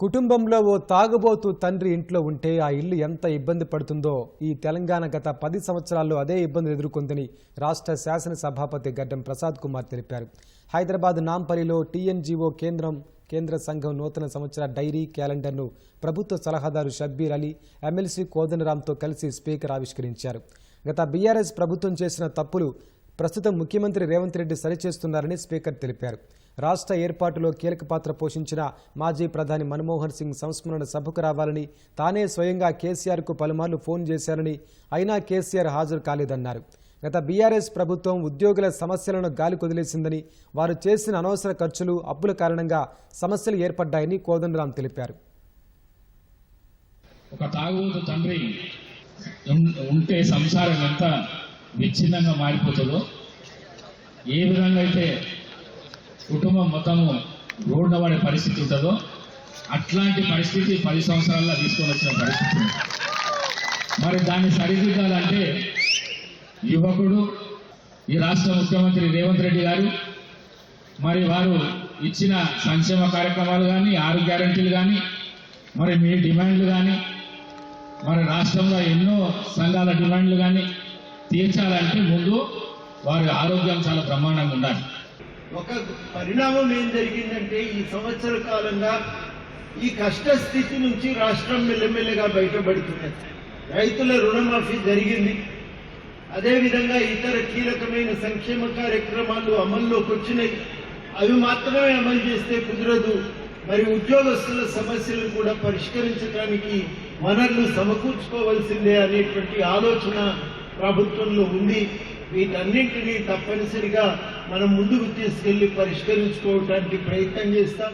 కుటుంబంలో ఓ తాగుబోతు తండ్రి ఇంట్లో ఉంటే ఆ ఇల్లు ఎంత ఇబ్బంది పడుతుందో ఈ తెలంగాణ గత పది సంవత్సరాల్లో అదే ఇబ్బందులు ఎదుర్కొందని రాష్ట్ర శాసనసభాపతి గడ్డం ప్రసాద్ కుమార్ తెలిపారు. హైదరాబాద్ నాంపల్లిలో టీఎన్జీఓ కేంద్రం కేంద్ర సంఘం నూతన సంవత్సర డైరీ క్యాలెండర్ను ప్రభుత్వ సలహాదారు షబ్బీర్ అలీ ఎమ్మెల్సీ కోదండరాంతో కలిసి స్పీకర్ ఆవిష్కరించారు. గత బీఆర్ఎస్ ప్రభుత్వం చేసిన తప్పులు ప్రస్తుతం ముఖ్యమంత్రి రేవంత్ రెడ్డి సరిచేస్తున్నారని స్పీకర్ తెలిపారు. రాష్ట్ర ఏర్పాటులో కీలక పాత్ర పోషించిన మాజీ ప్రధాని మన్మోహన్ సింగ్ సంస్మరణ సభకు రావాలని తానే స్వయంగా కేసీఆర్కు పలుమార్లు ఫోన్ చేశారని అయినా కేసీఆర్ హాజరు కాలేదన్నారు. గత బీఆర్ఎస్ ప్రభుత్వం ఉద్యోగుల సమస్యలను గాలి కొదిలేసిందని వారు చేసిన అనవసర ఖర్చులు అప్పుల కారణంగా సమస్యలు ఏర్పడ్డాయని కోదండరాం తెలిపారు. ఒక తాగుబోతు తండ్రి ఉంటే సంసారం ఎంత విచ్ఛిన్నంగా మారిపోతుందో ఏ విధంగా అయితే కుటుంబం మొత్తము రోడ్డు పడే పరిస్థితి ఉంటుందో అట్లాంటి పరిస్థితి పది సంవత్సరాల్లో తీసుకొని వచ్చిన పరిస్థితి. మరి దాన్ని సరిదిద్దాలంటే యువకుడు ఈ రాష్ట్ర ముఖ్యమంత్రి రేవంత్ రెడ్డి గారు మరి వారు ఇచ్చిన సంక్షేమ కార్యక్రమాలు కానీ ఆరు గ్యారంటీలు కానీ మరి మీ డిమాండ్లు కానీ మరి రాష్ట్రంలో ఎన్నో సంఘాల డిమాండ్లు కానీ తీర్చాలంటే ముందు వారి ఆరోగ్యం చాలా బ్రహ్మాండంగా ఉండాలి. ఒక పరిణామం ఏం జరిగిందంటే ఈ సంవత్సర కాలంగా ఈ కష్ట స్థితి నుంచి రాష్ట్రం మెల్లమెల్లగా బయటపడుతున్నది. రైతుల రుణమాఫీ జరిగింది. అదేవిధంగా ఇతర కీలకమైన సంక్షేమ కార్యక్రమాలు అమల్లోకి వచ్చినాయి. అవి మాత్రమే అమలు చేస్తే కుదరదు. మరి ఉద్యోగస్తుల సమస్యలను కూడా పరిష్కరించడానికి వనరులు సమకూర్చుకోవాల్సిందే అనేటువంటి ఆలోచన ప్రభుత్వంలో ఉంది వీటన్నింటినీ తప్పనిసరిగా మనం ముందుకు తీసుకెళ్ళి పరిష్కరించుకోవటానికి ప్రయత్నం చేస్తాం.